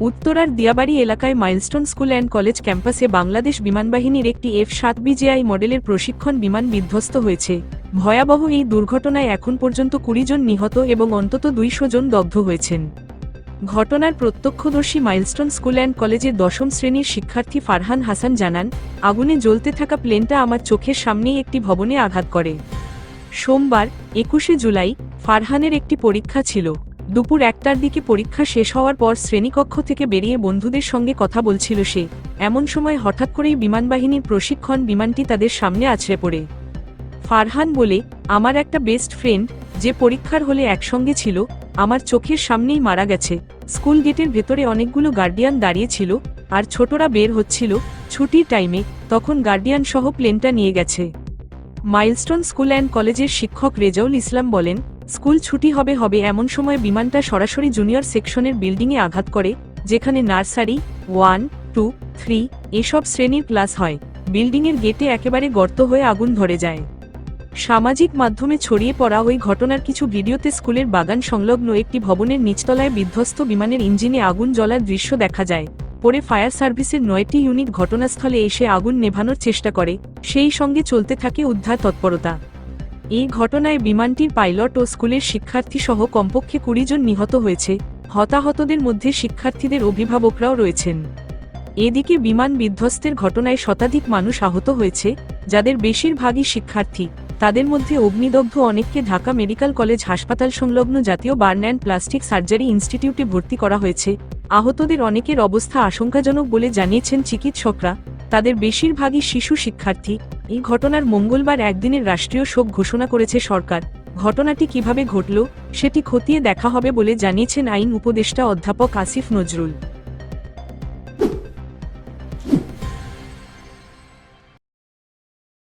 উত্তরার দিয়াবাড়ি এলাকায় milestone school and college ক্যাম্পাসে বাংলাদেশ বিমানবাহিনীর একটি এফ সাত বিজিআই মডেলের প্রশিক্ষণ বিমান বিধ্বস্ত হয়েছে। ভয়াবহ এই দুর্ঘটনায় এখন পর্যন্ত কুড়ি জন নিহত এবং অন্তত দুইশো জন দগ্ধ হয়েছেন। ঘটনার প্রত্যক্ষদর্শী মাইলস্টোন স্কুল অ্যান্ড কলেজের দশম শ্রেণির শিক্ষার্থী ফারহান হাসান জানান, আগুনে জ্বলতে থাকা প্লেনটা আমার চোখের সামনেই একটি ভবনে আঘাত করে। সোমবার, একুশে জুলাই, ফারহানের একটি পরীক্ষা ছিল। দুপুর একটার দিকে পরীক্ষা শেষ হওয়ার পর শ্রেণীকক্ষ থেকে বেরিয়ে বন্ধুদের সঙ্গে কথা বলছিল সে। এমন সময় হঠাৎ করেই বিমানবাহিনীর প্রশিক্ষণ বিমানটি তাদের সামনে আছড়ে পড়ে। ফারহান বলে, আমার একটা বেস্ট ফ্রেন্ড যে পরীক্ষার হলে একসঙ্গে ছিল, আমার চোখের সামনেই মারা গেছে। স্কুল গেটের ভেতরে অনেকগুলো গার্ডিয়ান দাঁড়িয়ে ছিল, আর ছোটরা বের হচ্ছিল। ছুটির টাইমে তখন গার্ডিয়ান সহ প্লেনটা নিয়ে গেছে। মাইলস্টোন স্কুল অ্যান্ড কলেজের শিক্ষক রেজাউল ইসলাম বলেন স্কুল ছুটি হবে হবে এমন সময় বিমানটা সরাসরি জুনিয়র সেকশনের বিল্ডিংয়ে আঘাত করে, যেখানে নার্সারি, ওয়ান, টু, থ্রি এসব শ্রেণির ক্লাস হয়। বিল্ডিংয়ের গেটে একেবারে গর্ত হয়ে আগুন ধরে যায়। সামাজিক মাধ্যমে ছড়িয়ে পড়া ওই ঘটনার কিছু ভিডিওতে স্কুলের বাগান সংলগ্ন একটি ভবনের নিচতলায় বিধ্বস্ত বিমানের ইঞ্জিনে আগুন জ্বলার দৃশ্য দেখা যায়। পরে ফায়ার সার্ভিসের নয়টি ইউনিট ঘটনাস্থলে এসে আগুন নেভানোর চেষ্টা করে, সেই সঙ্গে চলতে থাকে উদ্ধার তৎপরতা। এই ঘটনায় বিমানটির পাইলট ও স্কুলের শিক্ষার্থী সহ কমপক্ষে কুড়ি জন নিহত হয়েছে। হতাহতদের মধ্যে শিক্ষার্থীদের অভিভাবকরাও রয়েছেন। এদিকে বিমান বিধ্বস্তের ঘটনায় শতাধিক মানুষ আহত হয়েছে, যাদের বেশিরভাগই শিক্ষার্থী। তাদের মধ্যে অগ্নিদগ্ধ অনেককে ঢাকা মেডিকেল কলেজ হাসপাতাল সংলগ্ন জাতীয় বার্ন অ্যান্ড প্লাস্টিক সার্জারি ইনস্টিটিউটে ভর্তি করা হয়েছে। আহতদের অনেকের অবস্থা আশঙ্কাজনক বলে জানিয়েছেন চিকিৎসকরা। তাদের বেশিরভাগই শিশু শিক্ষার্থী। এই ঘটনার মঙ্গলবার একদিনের রাষ্ট্রীয় শোক ঘোষণা করেছে সরকার। ঘটনাটি কীভাবে ঘটল, সেটি খতিয়ে দেখা হবে বলে জানিয়েছেন আইন উপদেষ্টা অধ্যাপক আসিফ নজরুল।